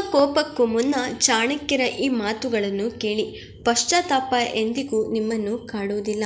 ಕೋಪಕ್ಕೂ ಮುನ್ನ ಚಾಣಕ್ಯರ ಈ ಮಾತುಗಳನ್ನು ಕೇಳಿ ಪಶ್ಚಾತ್ತಾಪ ಎಂದಿಗೂ ನಿಮ್ಮನ್ನು ಕಾಡುವುದಿಲ್ಲ.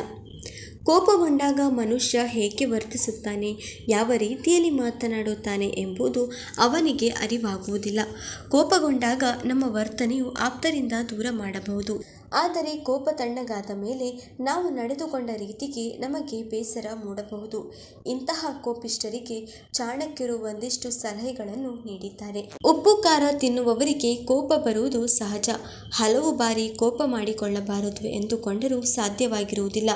ಕೋಪಗೊಂಡಾಗ ಮನುಷ್ಯ ಹೇಗೆ ವರ್ತಿಸುತ್ತಾನೆ, ಯಾವ ರೀತಿಯಲ್ಲಿ ಮಾತನಾಡುತ್ತಾನೆ ಎಂಬುದು ಅವನಿಗೆ ಅರಿವಾಗುವುದಿಲ್ಲ. ಕೋಪಗೊಂಡಾಗ ನಮ್ಮ ವರ್ತನೆಯು ಆಪ್ತರಿಂದ ದೂರ ಮಾಡಬಹುದು. ಆದರೆ ಕೋಪ ತಣ್ಣಗಾದ ಮೇಲೆ ನಾವು ನಡೆದುಕೊಂಡ ರೀತಿಗೆ ನಮಗೆ ಬೇಸರ ಮೂಡಬಹುದು. ಇಂತಹ ಕೋಪಿಷ್ಟರಿಗೆ ಚಾಣಕ್ಯರು ಒಂದಿಷ್ಟು ಸಲಹೆಗಳನ್ನು ನೀಡಿದ್ದಾರೆ. ಉಪ್ಪು, ಖಾರ ತಿನ್ನುವವರಿಗೆ ಕೋಪ ಬರುವುದು ಸಹಜ. ಹಲವು ಬಾರಿ ಕೋಪ ಮಾಡಿಕೊಳ್ಳಬಾರದು ಎಂದುಕೊಂಡರೂ ಸಾಧ್ಯವಾಗಿರುವುದಿಲ್ಲ.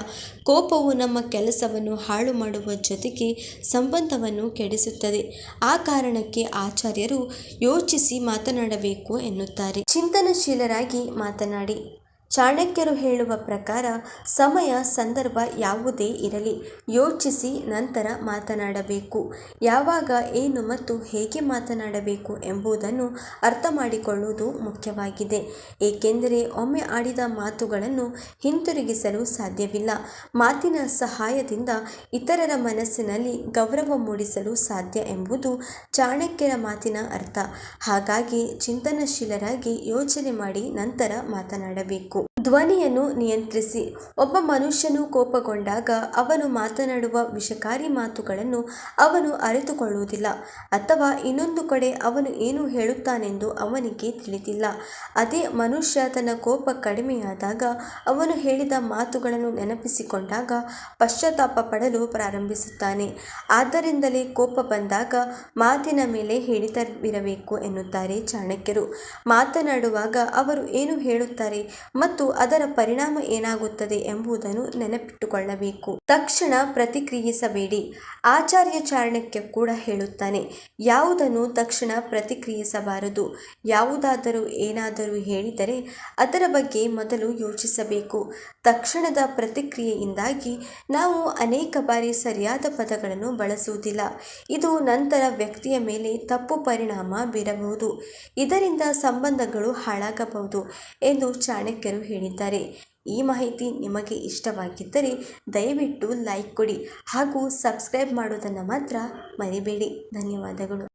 ಕೋಪವು ನಮ್ಮ ಕೆಲಸವನ್ನು ಹಾಳು ಮಾಡುವ ಜೊತೆಗೆ ಸಂಬಂಧವನ್ನು ಕೆಡಿಸುತ್ತದೆ. ಆ ಕಾರಣಕ್ಕೆ ಆಚಾರ್ಯರು ಯೋಚಿಸಿ ಮಾತನಾಡಬೇಕು ಎನ್ನುತ್ತಾರೆ. ಚಿಂತನಶೀಲರಾಗಿ ಮಾತನಾಡಿ. ಚಾಣಕ್ಯರು ಹೇಳುವ ಪ್ರಕಾರ ಸಮಯ, ಸಂದರ್ಭ ಯಾವುದೇ ಇರಲಿ. ಯೋಚಿಸಿ ನಂತರ ಮಾತನಾಡಬೇಕು. ಯಾವಾಗ, ಏನು ಮತ್ತು ಹೇಗೆ ಮಾತನಾಡಬೇಕು ಎಂಬುದನ್ನು ಅರ್ಥ ಮಾಡಿಕೊಳ್ಳುವುದು ಮುಖ್ಯವಾಗಿದೆ. ಏಕೆಂದರೆ ಒಮ್ಮೆ ಆಡಿದ ಮಾತುಗಳನ್ನು ಹಿಂತಿರುಗಿಸಲು ಸಾಧ್ಯವಿಲ್ಲ. ಮಾತಿನ ಸಹಾಯದಿಂದ ಇತರರ ಮನಸ್ಸಿನಲ್ಲಿ ಗೌರವ ಮೂಡಿಸಲು ಸಾಧ್ಯ ಎಂಬುದು ಚಾಣಕ್ಯರ ಮಾತಿನ ಅರ್ಥ. ಹಾಗಾಗಿ ಚಿಂತನಶೀಲರಾಗಿ ಯೋಚನೆ ಮಾಡಿ ನಂತರ ಮಾತನಾಡಬೇಕು. ಧ್ವನಿಯನ್ನು ನಿಯಂತ್ರಿಸಿ. ಒಬ್ಬ ಮನುಷ್ಯನು ಕೋಪಗೊಂಡಾಗ ಅವನು ಮಾತನಾಡುವ ವಿಷಕಾರಿ ಮಾತುಗಳನ್ನು ಅವನು ಅರಿತುಕೊಳ್ಳುವುದಿಲ್ಲ. ಅಥವಾ ಇನ್ನೊಂದು ಕಡೆ ಅವನು ಏನು ಹೇಳುತ್ತಾನೆಂದು ಅವನಿಗೆ ತಿಳಿದಿಲ್ಲ. ಅದೇ ಮನುಷ್ಯ ತನ್ನ ಕೋಪ ಕಡಿಮೆಯಾದಾಗ ಅವನು ಹೇಳಿದ ಮಾತುಗಳನ್ನು ನೆನಪಿಸಿಕೊಂಡಾಗ ಪಶ್ಚಾತ್ತಾಪ ಪಡಲು ಪ್ರಾರಂಭಿಸುತ್ತಾನೆ. ಆದ್ದರಿಂದಲೇ ಕೋಪ ಬಂದಾಗ ಮಾತಿನ ಮೇಲೆ ಹಿಡಿತವಿರಬೇಕು ಎನ್ನುತ್ತಾರೆ ಚಾಣಕ್ಯರು. ಮಾತನಾಡುವಾಗ ಅವರು ಏನು ಹೇಳುತ್ತಾರೆ ಮತ್ತು ಅದರ ಪರಿಣಾಮ ಏನಾಗುತ್ತದೆ ಎಂಬುದನ್ನು ನೆನಪಿಟ್ಟುಕೊಳ್ಳಬೇಕು. ತಕ್ಷಣ ಪ್ರತಿಕ್ರಿಯಿಸಬೇಡಿ. ಆಚಾರ್ಯ ಚಾರಣಕ್ಕೆ ಕೂಡ ಹೇಳುತ್ತಾನೆ, ಯಾವುದನ್ನು ತಕ್ಷಣ ಪ್ರತಿಕ್ರಿಯಿಸಬಾರದು? ಯಾವುದಾದರೂ ಏನಾದರೂ ಹೇಳಿದರೆ ಅದರ ಬಗ್ಗೆ ಮೊದಲು ಯೋಚಿಸಬೇಕು. ತಕ್ಷಣದ ಪ್ರತಿಕ್ರಿಯೆಯಿಂದಾಗಿ ನಾವು ಅನೇಕ ಬಾರಿ ಸರಿಯಾದ ಪದಗಳನ್ನು ಬಳಸುವುದಿಲ್ಲ. ಇದು ನಂತರ ವ್ಯಕ್ತಿಯ ಮೇಲೆ ತಪ್ಪು ಪರಿಣಾಮ ಬೀರಬಹುದು. ಇದರಿಂದ ಸಂಬಂಧಗಳು ಹಾಳಾಗಬಹುದು ಎಂದು ಚಾಣಕ್ಯರು ಹೇಳಿದ್ದಾರೆ. ಈ ಮಾಹಿತಿ ನಿಮಗೆ ಇಷ್ಟವಾಗಿದ್ದರೆ ದಯವಿಟ್ಟು ಲೈಕ್ ಕೊಡಿ ಹಾಗೂ ಸಬ್ಸ್ಕ್ರೈಬ್ ಮಾಡೋದನ್ನು ಮಾತ್ರ ಮರಿಬೇಡಿ. ಧನ್ಯವಾದಗಳು.